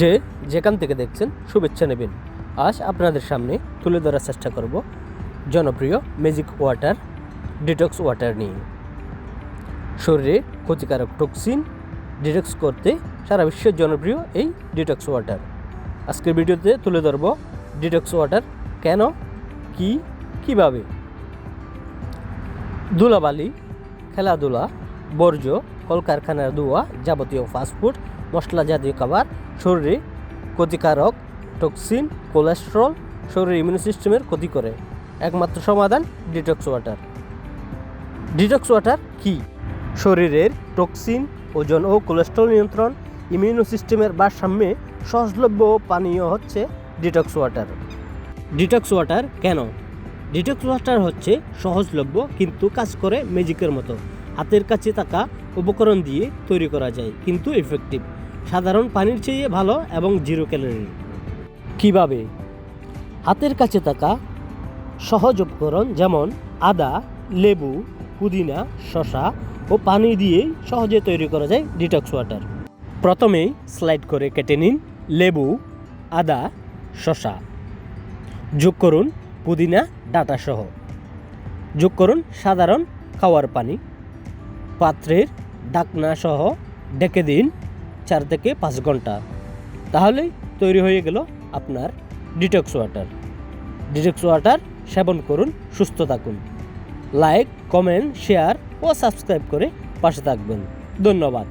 যে যেখান থেকে দেখছেন, শুভেচ্ছা নেবেন। আজ আপনাদের সামনে তুলে ধরার চেষ্টা করব জনপ্রিয় ম্যাজিক ওয়াটার ডিটক্স ওয়াটার নিয়ে। শরীরে ক্ষতিকারক টক্সিন ডিটক্স করতে সারা বিশ্বের জনপ্রিয় এই ডিটক্স ওয়াটার আজকের ভিডিওতে তুলে ধরব ডিটক্স ওয়াটার কেন, কি, কীভাবে? ধুলাবালি, খেলাধুলা, বর্জ্য, কলকারখানার ধোঁয়া যাবতীয় ফাস্টফুড মশলা জাতীয় খাবার, শরীরে ক্ষতিকারক টক্সিন কোলেস্ট্রল শরীরের ইমিউন সিস্টেমের ক্ষতি করে। একমাত্র সমাধান ডিটক্স ওয়াটার ডিটক্স ওয়াটার কি? শরীরের টক্সিন ওজন ও কোলেস্ট্রল নিয়ন্ত্রণ ইমিউন সিস্টেমের ভারসাম্যে সহজলভ্য পানীয় হচ্ছে ডিটক্স ওয়াটার ডিটক্স ওয়াটার কেন? ডিটক্স ওয়াটার হচ্ছে সহজলভ্য কিন্তু কাজ করে ম্যাজিকের মতো। হাতের কাছে থাকা উপকরণ দিয়ে তৈরি করা যায়, কিন্তু ইফেক্টিভ সাধারণ পানির চেয়ে ভালো এবং জিরো ক্যালোরি। কীভাবে? হাতের কাছে থাকা সহজ উপকরণ যেমন আদা, লেবু, পুদিনা, শসা ও পানি দিয়ে সহজে তৈরি করা যায় ডিটক্স ওয়াটার। প্রথমেই স্লাইড করে কেটে নিন লেবু, আদা শশা যোগ করুন পুদিনা, ডাটা সহ। যোগ করুন সাধারণ খাওয়ার পানি। পাত্রের ঢাকনা সহ ডেকে দিন চার থেকে পাঁচ ঘণ্টা। তাহলেই তৈরি হয়ে গেল আপনার ডিটক্স ওয়াটার। ডিটক্স ওয়াটার সেবন করুন, সুস্থ থাকুন। লাইক, কমেন্ট, শেয়ার ও সাবস্ক্রাইব করে পাশে থাকবেন। ধন্যবাদ।